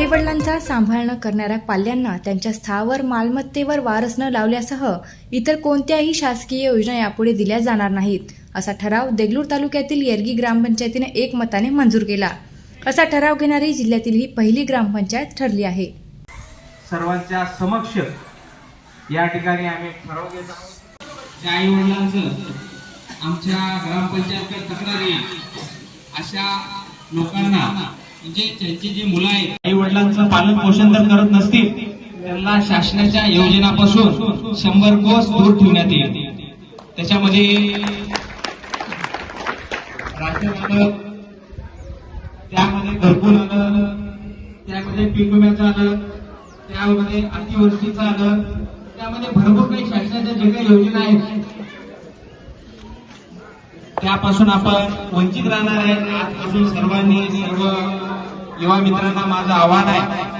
संसार सांभाळणं करणाऱ्या पाल्यांना त्यांच्या स्थावर मालमत्तेवर वारस न लावल्यासह इतर कोणत्याही शासकीय योजना यापुढे दिल्या जाणार नाहीत असा ठराव देगलूर तालुक्यातील येरगी ग्रामपंचायतीने एकमताने मंजूर केला. असा ठराव घेणारी जिल्ह्यातील ही पहिली ग्रामपंचायत ठरली आहे. सर्वांच्या समक्ष या ठिकाणी आम्ही ठराव घेत आहोत. त्या आई वडिलांचं आमच्या ग्रामपंचायतकडे तक्रारी अशा लोकांना म्हणजे त्यांची जी मुलं आहेत आई वडिलांचं पालन पोषण जर करत नसतील त्यांना शासनाच्या योजनापासून शंभर कोस दूर ठेवण्यात येईल. त्याच्यामध्ये त्यामध्ये घरकुल आलं त्यामध्ये पीक विम्याचं आलं त्यामध्ये अतिवृष्टीचं आलं त्यामध्ये भरपूर काही शासनाच्या जे काही योजना आहेत त्यापासून आपण वंचित राहणार आहे आजपासून सर्वांनी सर्व युवा मित्रांना माझं आव्हान आहे